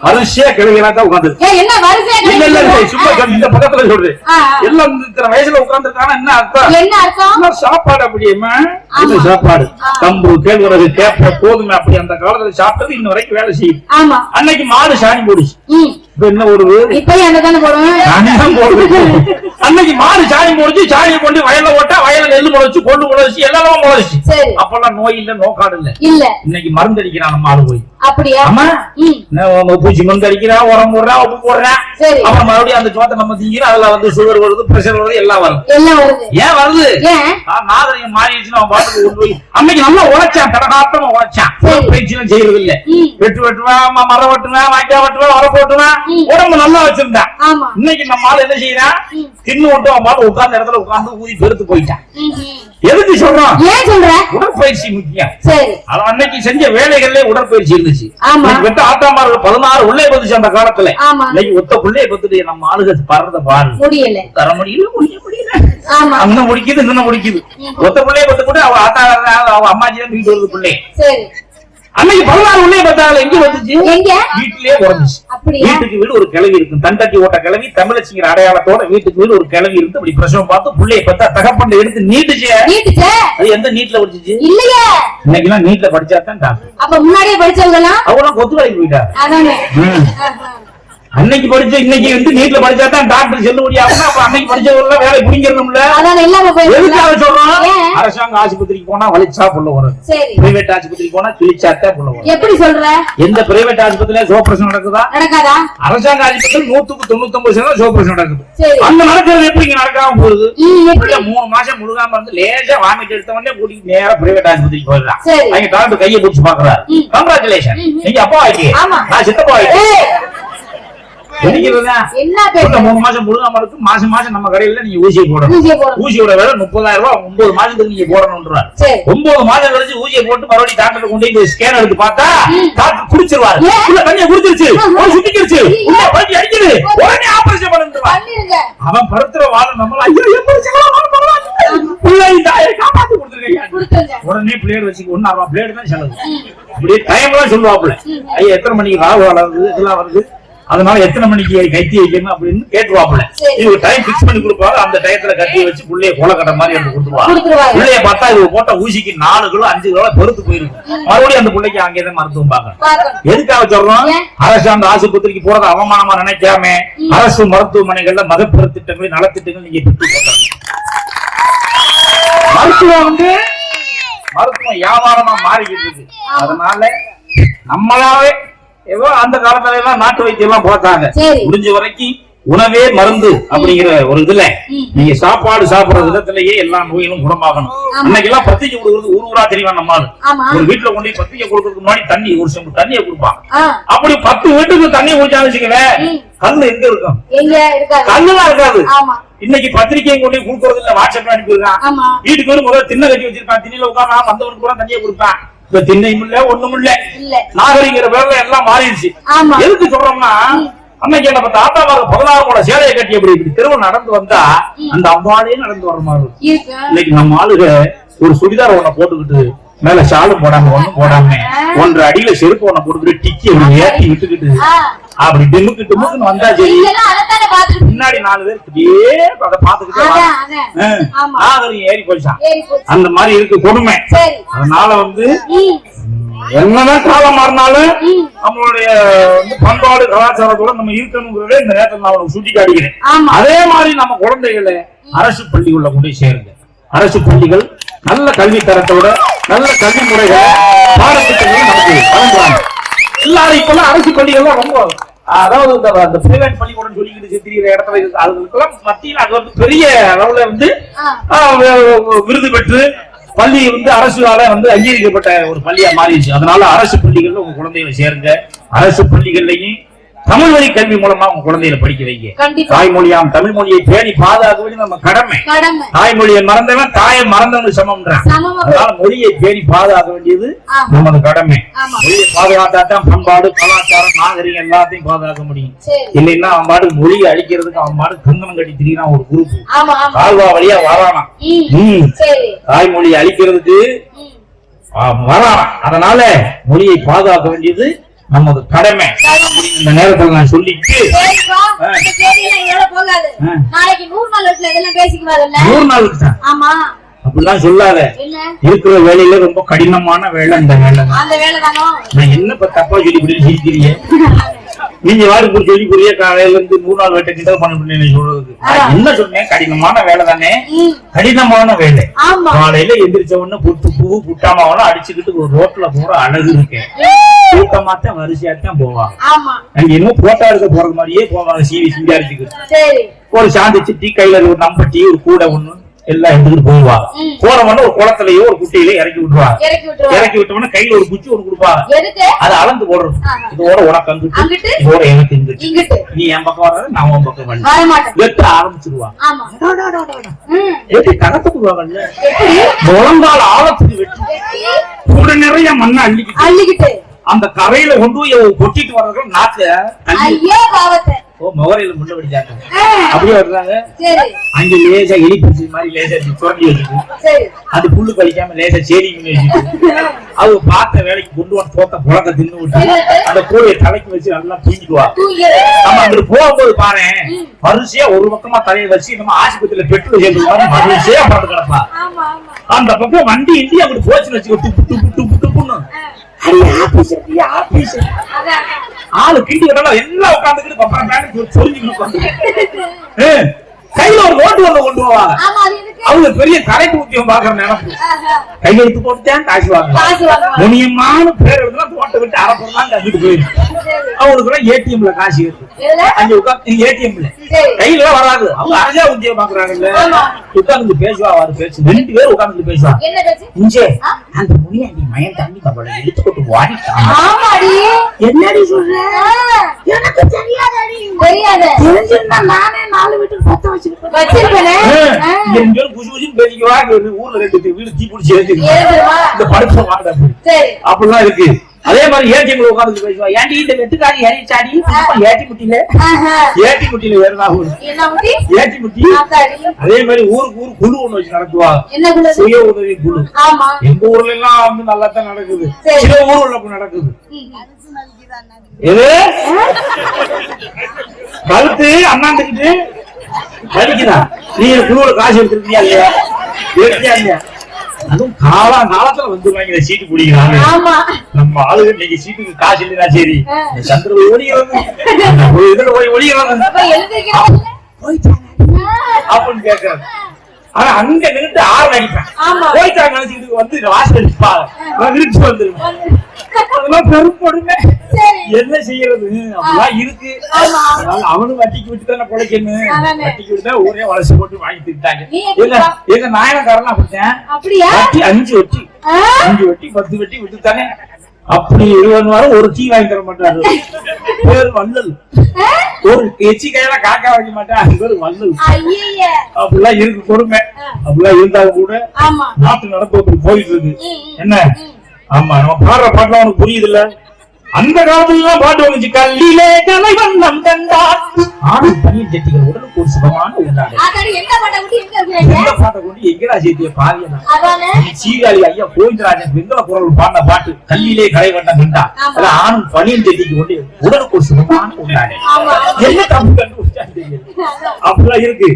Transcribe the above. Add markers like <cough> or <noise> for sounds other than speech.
வரிசையா என்ன வரிசையா இல்ல இல்ல? சும்மா. இந்த பக்கத்துல சொல்றேன். எல்லாம் இத்தனை வயசுல உட்கார்ந்துருக்கானா என்ன அர்த்தம்? என்ன அர்த்தம்? சாப்பாடு அப்படியேம்மா ஆமா. இது சாப்பாடு. கம்பு கேழ்வரகு கேப்ப கோதுமை அப்படி அந்த காலத்துல சாப்பிட்டது இன்ன வரைக்கும் வேலை செய்யுது. அன்னைக்கு மாடு சாணி போடுச்சு. இப்ப என்ன ஓடுது இப்பயும் என்ன தானே போடுவேன் போடுது. அன்னைக்கு மாடு சாணி போடுச்சு சாணியை கொண்டு வயல்ல போட்டா வயல்ல நெல்லு முளைச்சு கொண்டு முளைச்சு எல்லாமே முளைச்சு. அப்பெல்லாம் நோய் இல்ல நோக்காடு இல்ல. இல்ல. இன்னைக்கு மருந்து அடிக்கிறான் ஆளு போய். அப்படியா? ஆமா பூச்சி மருந்து அடிக்கிறான் உரம் போடுறான் உப்பு போடுறான் அப்புறம் மறுபடியும் அந்த சோத்தை நம்ம திங்கிறோம் அதுல வந்து சுகர் வருது பிரஷர் வருது எல்லாம் வருது. ஏன் வருது? நாகரிகம் மாறிடுச்சுன்னு அவன் பாட்டுக்கு கொண்டு போய் அன்னைக்கு நல்லா உழைச்சான் கடகாத்தமா உழைச்சான். பயிற்சியும் செய்யறது இல்ல வெட்டு வெட்டுவேன் மரம் வெட்டுவேன் வாய்க்கா வெட்டுவேன் வர போட்டுவேன். உடம்பு நல்லா வச்சிருந்தான். இன்னைக்கு நம்ம ஆளு என்ன செய்யறான். தின்னு அவன் பாட்டு உட்கார்ந்த இடத்துல உட்கார்ந்து ஊதி பெருத்து போயிட்டான். எதுக்கு சொல்றான்? ஏன் சொல்ற? உடற்பயிற்சி முக்கியம். சரி. அவன் அன்னைக்கு செஞ்ச வேலைகள்ல உடற்பயிற்சி இருந்துச்சு. வெட்ட ஆட்டாமார்கள் பதினாறு உள்ளே பத்துச்சு அந்த காலத்துல. இன்னைக்கு ஒத்த புள்ளைய பத்துட்டு நம்ம ஆளுக படுறத பாரு முடியல. தர முடியல முடிய முடியல. ஆமா. அங்க முடிக்குது இன்னும் முடிக்குது. ஒத்த பிள்ளைய பத்து கூட அவ ஆத்தா அவ அம்மாச்சி தான் வீட்டு வருது பிள்ளை. அன்னைக்கு பதினாறு உள்ளே எங்க வந்துச்சு? வீட்டிலேயே வீட்டுக்கு வீடு ஒரு கிளவி இருக்கும் தண்டட்டி ஓட்ட கிளவி தமிழச்சிங்கிற அடையாளத்தோட வீட்டுக்கு வீடு ஒரு கிளவி இருந்து அப்படி பிரசவம் பார்த்து பிள்ளைய பார்த்தா தகப்பண்ட எடுத்து நீட்டுச்சு. அது எந்த நீட்ல படிச்சுச்சு இல்லையே. இன்னைக்கு எல்லாம் நீட்ல படிச்சா தான் அப்ப முன்னாடியே படிச்சவங்கலாம்? அவங்களாம் கொத்து வேலைக்கு போயிட்டா. அன்னைக்கு படிச்ச இன்னைக்கு வந்து நீட்ல படிச்சா தான் டாக்டர் செல்ல முடியாதுன்னா அப்ப அன்னைக்கு படிச்சவங்க வேலை இல்லாம எதுக்காக சொல்றோம்? அரசாங்க ஆஸ்பத்திரிக்கு போனா வலிச்சா புள்ள வரும். பிரைவேட் ஆஸ்பத்திரிக்கு போனா கிழிச்சாத்தா புள்ள வரும். எப்படி சொல்ற? எந்த பிரைவேட் ஆஸ்பத்திரியில சோப்ரேஷன் நடக்குதா? நடக்காதா? அரசாங்க ஆஸ்பத்திரி நூத்துக்கு தொண்ணூத்தி ஒன்பது சதவீதம் சோப்ரேஷன் நடக்குது. அங்க நடக்கிறது எப்படி இங்க நடக்காம போகுது? மூணு மாசம் முழுகாம இருந்து லேசா வாமிட் எடுத்த உடனே கூட்டிட்டு நேரா பிரைவேட் ஆஸ்பத்திரிக்கு போயிடலாம். அங்க டாக்டர் கையை பிடிச்சு பாக்குறாரு. கங்க்ராச்சுலேஷன். நீங்க அப்பா ஆயிட்டீங்க. ஆமா. நான் சித்தப்பா ஆயிட்டேன். என்ன மூணு மாசம் முழுகாம இருக்கு மாசம் மாசம் நம்ம கடையில நீங்க ஊசியை போடணும். ஊசியை போடணும். ஊசியோட விலை முப்பதாயிரம் ரூபாய் ஒன்பது மாசத்துக்கு நீங்க போடணும்ன்றாரு. ஒன்பது மாதம் கழிச்சு ஊசியை போட்டு மறுபடியும் டாக்டர் கொண்டு போய் ஸ்கேன் எடுத்து பார்த்தா டாக்டர் குடிச்சிருவாரு? உள்ள தண்ணியை குடிச்சிருச்சு. ஒரு சுத்திக்கிருச்சு. ஐயோ. உள்ள பல்டி அடிக்குது. உடனே ஆபரேஷன் பண்ணுவார் பண்ணிருங்க. அவன் படுத்துற வாழ நம்மள ஐயோ உடனே பிளேட் வச்சுக்க. ஒன்னு பிளேடு தான் செலவு. இப்படியே டைம் எல்லாம் சொல்லுவாப்புல. ஐயா எத்தனை மணிக்கு ராகு வளருது இதெல்லாம் வருது? அதனால எத்தனை மணிக்கு கத்தி வைக்கணும் அப்படின்னு கேட்டுருவாப்புல. சரி. இது டைம் பிக்ஸ் பண்ணி கொடுப்பாரு அந்த டயத்துல கத்தி வச்சு புள்ளைய கொலை கட்ட மாதிரி எடுத்து கொடுத்துருவாங்க பிள்ளைய பார்த்தா இது போட்ட ஊசிக்கு நாலு கிலோ அஞ்சு கிலோ பெருத்து போயிருக்கு. மறுபடியும் அந்த பிள்ளைக்கு அங்கேயே மருத்துவம் பார்க்கணும். பார்க்கணும். எதுக்காக சொல்றோம்? அரசாங்க ஆஸ்பத்திரிக்கு போறத அவமானமா நினைக்காம அரசு மருத்துவமனைகள்ல மகப்பெரு திட்டங்கள் நலத்திட்டங்கள் நீங்க. மருத்துவம் வந்து மருத்துவம் வியாபாரமா மாறிக்கிட்டு இருக்கு. அதனால நம்மளாவே ஏதோ அந்த காலத்துல எல்லாம் நாட்டு வைத்தியம் எல்லாம் சரி. முடிஞ்ச வரைக்கும் உணவே மருந்து அப்படிங்கிற ஒரு இதுல. நீங்க சாப்பாடு சாப்பிடுற விதத்திலேயே எல்லா நோய்களும் குணமாகணும். அன்னைக்கு எல்லாம் பத்திரிக்கை கொடுக்கறது ஊர் ஊரா தெரியும் நம்ம ஒரு வீட்டுல கொண்டு போய் பத்திரிக்கை கொடுக்கறதுக்கு முன்னாடி தண்ணி ஒரு செம்பு தண்ணியை கொடுப்பான் ஆ. அப்படி பத்து வீட்டுக்கு தண்ணி குடிச்சாலும் வச்சுக்கவேன். கல்லு எங்க இருக்கும்? கல்லுலாம் இருக்காது. இன்னைக்கு பத்திரிக்கையும் கொண்டு கொடுக்கறது இல்ல வாட்ஸ்அப்ல அனுப்பிடுறான் வீட்டுக்கு வந்து முதல்ல திண்ணை கட்டி வச்சிருப்பான். திண்ணையில உட்கார்ந்து வந்தவனுக்கு கூட தண்ணியை கொடுப்பான். இப்ப திண்ணையும் இல்ல ஒண்ணும் இல்ல. நாகரிகிற பேர்ல எல்லாம் மாறிடுச்சு. எதுக்கு சொல்றோம்னா அன்னைக்கு நம்ம தாத்தா மாதிரி பதினாறு கூட சேலையை கட்டி அப்படி இப்படி தெருவு நடந்து வந்தா அந்த அம்மாலே நடந்து வர மாதிரி இன்னைக்கு நம்ம ஆளுக ஒரு சுடிதார் ஒண்ண போட்டுக்கிட்டு மேல ஷாலும் போடாம ஒண்ணும் போடாம ஒன்றரை அடியில செருப்பு ஒண்ண போட்டுக்கிட்டு டிக்கி ஏத்தி விட்டுக்கிட்டு அப்படி டிமுக்கு டிமுக்குன்னு வந்தா சரி. முன்னாடி நாலு பேர் இப்படியே அதை பாத்துக்கிட்டே ஏறி போயிச்சான் அந்த மாதிரி இருக்கு கொடுமை. அதனால வந்து என்னதான் காலம் மாறினாலும் நம்மளுடைய பண்பாடு கலாச்சாரத்தோட நம்ம இருக்கணுங்கிறதே இந்த நேரத்தில் நான் உனக்கு சுட்டி காட்டுகிறேன். அதே மாதிரி நம்ம குழந்தைகளை அரசு பள்ளிக்குள்ள கொண்டு சேருங்க. அரசு பள்ளிகள் நல்ல கல்வி தரத்தோட நல்ல கல்வி முறைகளை பாடத்திட்டங்களை நமக்கு வழங்குறாங்க எல்லாரும் இப்பெல்லாம் அரசு பள்ளிகள்லாம் ரொம்ப அதாவது இந்த அந்த பிரைவேட் பள்ளிக்கூடம் சொல்லிக்கிட்டு திரிகிற இடத்துல இருக்கு அதுகளுக்கெல்லாம் மத்தியில் அது வந்து பெரிய அளவுல வந்து விருது பெற்று பள்ளி வந்து அரசால வந்து அங்கீகரிக்கப்பட்ட ஒரு பள்ளியா மாறிடுச்சு. அதனால அரசு பள்ளிகள்ல உங்க குழந்தைகளை சேருங்க. அரசு பள்ளிகள்லயும் தமிழ் வழி கல்வி மூலமா உங்க குழந்தைகளை படிக்க வைங்க. தாய்மொழியாம் தமிழ் மொழியை பேணி பாதுகாக்க வேண்டியது நம்ம கடமை. தாய்மொழியை மறந்தவன் தாயை மறந்தவன் சமம்ன்றான் சமமா அதனால மொழியை பேணி பாதுகாக்க வேண்டியது. நமது கடமை. மொழியை பாதுகாத்தா தான் பண்பாடு கலாச்சாரம் நாகரிகம் எல்லாத்தையும் பாதுகாக்க முடியும். இல்லைன்னா அவன் பாட்டுக்கு மொழியை அழிக்கிறதுக்கு அவன் பாட்டுக்கு கங்கணம் கட்டி திரியிறான் ஒரு குரூப் கால்வா வழியா வரானா? ம். ம். சரி. தாய்மொழி அழிக்கிறதுக்கு வரான்? அதனால மொழியை பாதுகாக்க வேண்டியது நமது கடமை. இந்த நேரத்துல நான் சொல்லிட்டு. நாளைக்கு நூறு நாள் இதெல்லாம் பேசிக்குவாருல்ல? நூறு நாளுக்கு தான் ஆமா. அப்படிலாம் சொல்லாத. இருக்கிற வேலையில ரொம்ப கடினமான வேலை இந்த வேலை நான் என்ன தப்பா சொல்லி சிரிக்கிறீங்க <laughs> நீங்க வாரு கூட சொல்லி புரிய காலையில இருந்து மூணு நாள் வேட்டை கிண்டல் பண்ண சொல்றதுக்கு நான் என்ன சொன்னேன்? கடினமான வேலை தானே. கடினமான வேலை. காலையில எந்திரிச்ச உடனே புட்டு பூ புட்டாமாவெல்லாம் அடிச்சுக்கிட்டு ஒரு ரோட்ல போற அழகு இருக்கேன். கூட்டமாத்தான் வரிசையாத்தான் போவாங்க அங்க இன்னும் போட்டோ எடுக்க போறது மாதிரியே போவாங்க சீவி சிங்காரிச்சுக்கிட்டு சரி. ஒரு சாந்தி சிட்டி கையில ஒரு நம்பட்டி ஒரு கூடை ஒண்ணு. எல்லாம் எடுத்துக்கிட்டு போயிடுவாங்க. ம். போறவன ஒரு குளத்திலயோ ஒரு குட்டையிலயோ இறக்கி விட்டுருவாங்க. இறக்கி விட்டவன கையில ஒரு குச்சி ஒண்ணு கொடுப்பாங்க. அதை அளந்து போடுறது. இதோட உனக்கு அங்கிட்டு இதோட எனக்கு இங்கிட்டு. நீ என் பக்கம் வர்றது நான் உன் பக்கம் வரல வெட்ட ஆரம்பிச்சிருவாங்க. எப்படி எப்படி? முழங்கால ஆழத்துக்கு வெட்டி. கூட நிறைய மண்ணை அள்ளிக்கிட்டு. அந்த கரையில கொண்டு போய் கொட்டிட்டு வர்றதுக்கு நாக்கு ஐயோ பாவத்தை. முகரையில முள்ள பிடிச்சாங்க அப்படியே வர்றாங்க. அங்க லேசா எலி பிடிச்ச மாதிரி லேசா சுரண்டி வச்சுட்டு அது புல்லு கழிக்காம லேசா சேரி பண்ணி வச்சுட்டு அவங்க பார்த்த வேலைக்கு கொண்டு வந்து போத்த புழக்க தின்னு விட்டு அந்த கூடையை தலைக்கு வச்சு நல்லா தூங்கிடுவா நம்ம அங்கிட்டு போகும்போது பாரு வரிசையா ஒரு பக்கமா தலையை வச்சு நம்ம ஆஸ்பத்திரியில பெட்ரோல் சேர்ந்து மாதிரி வரிசையா பார்த்து கிடப்பா. அந்த பக்கம் வண்டி இண்டி அங்கிட்டு போச்சுன்னு வச்சுக்கோ டுப்பு டுப்பு டுப்புன்னு. அடி ஆபீசர் ஆபீசர் ஆளு கிண்டி எல்லாம் உட்காந்துக்கிட்டு பப்பரம் பேனு உட்காந்து கையில ஒரு நோட்டு ஒண்ணு கொண்டு போவாங்க அவங்க பெரிய கரெக்ட் ஊத்தியம் பாக்குற நினைப்பு. கையெழுத்து போட்டுதான் காசு வாங்க முனியமான பேர் எழுதுனா போட்டை விட்டு அரைப்பறம் தான் கட்டிட்டு போயிருக்கு அவங்களுக்கு ஏடிஎம்ல காசு இருக்கு. இதுல அங்க உட்காந்து ஏடிஎம்ல சரி. கையில எல்லாம் வராது. அவங்க அரசா உத்தியம் பாக்குறாங்கல்ல ஆமா. உட்கார்ந்து பேசுவா அவர் பேசு ரெண்டு பேர் உட்கார்ந்து இஞ்சே தண்ணி போட்டு வாடிட்டான் என்னடி சொல்ற? எனக்கு தெரியாதடி. தெரியாத. தெரிஞ்சிருந்தா நானே நாலு வீட்டுக்கு பத்த வச்சிருப்பேன். வச்சிருப்பேனே? இங்க ஒரு குசு குசுன்னு பேசிக்குவா ஊர்ல ரெண்டு வீடு தீ பிடிச்சி ஏறிடுவா ஏறுதுமா? இந்த படுத்த மாட்ட சரி. அப்படிலாம் இருக்கு. அதே மாதிரி ஏடிஎம்ல உட்கார்ந்து பேசுவா ஏன்டி இந்த வெட்டுக்காரி முட்டியில ஆஹா. ஏட்டி முட்டியில ஏறினா ஒரு என்ன முடி ஏட்டி முட்டி அதே மாதிரி ஊருக்கு ஊர் குழு ஒண்ணு வச்சு குள்ளது சுய உதவி குழு. ஆமா. எங்க ஊர்ல எல்லாம் வந்து நல்லா தான் நடக்குது. சில ஊர்ல அப்படி நடக்குது. எது? கழுத்து அண்ணாந்துக்கிட்டு வலிக்குதா நீ குழுவுல காசு எடுத்திருக்கியா இல்லையா? எடுத்தியா இல்லையா? அதுவும் காலா காலத்துல வந்து வாங்கின சீட்டு பிடிக்கிறாங்க. நம்ம ஆளுங்க இன்னைக்கு சீட்டுக்கு காசு இல்லைனா சரி. சந்திர ஒரு இதுல போய் எழுந்திருக்கிறாங்க அப்படின்னு கேட்கறது ஆனா அங்க நின்று ஆறு அடிப்பேன். போயிட்டாங்க நினைச்சுக்கிட்டு வந்து வாசல் விரிச்சு வந்துருவேன். அதெல்லாம் என்ன செய்யறது? அப்படிலாம் இருக்கு. அவனும் வட்டிக்கு விட்டு தானே பிழைக்கணும். வட்டிக்கு விட்டு ஊரே வளர்ச்சி போட்டு வாங்கி திட்டாங்க. எங்க எங்க நாயனக்காரன் அப்படித்தான் வட்டி அஞ்சு வட்டி? அஞ்சு வட்டி பத்து வட்டி விட்டு தானே அப்படி இருபது வாரம் ஒரு டீ வாங்கி தர மாட்டாரு. பேர் வள்ளல்? ஒரு எச்சி கையில காக்கா வைக்க மாட்டேன் அது பேர் வள்ளல். அப்படிலாம் இருக்கு கொடுமை. அப்படிலாம் இருந்தாலும் கூட நாட்டு நடப்பு போயிட்டு இருக்கு. என்ன? ஆமா நம்ம பாடுற பாட்டுலாம் உனக்கு புரியுது இல்ல அந்த காலத்துல பாட்டு வந்துச்சு கல்லிலே கலை வண்ணம் கண்டார். ஆணும் பனியன் ஜட்டிகள் உடலுக்கு ஒரு சுகமான உண்டாடு எந்த பாட்டை கொண்டு எங்கடா சேர்த்திய பாவியனா சீர்காழி ஐயா கோவிந்தராஜன் வெங்கல குரல் பாடின பாட்டு கல்லிலே கலை வண்ணம் கண்டார். ஆமா. அது ஆணும் பனியன் ஜட்டிக்கு கொண்டு உடலுக்கு ஒரு சுகமான உண்டாடு என்ன தப்பு கண்டுபிடிச்சான்னு தெரியல. அப்படிலாம் இருக்கு.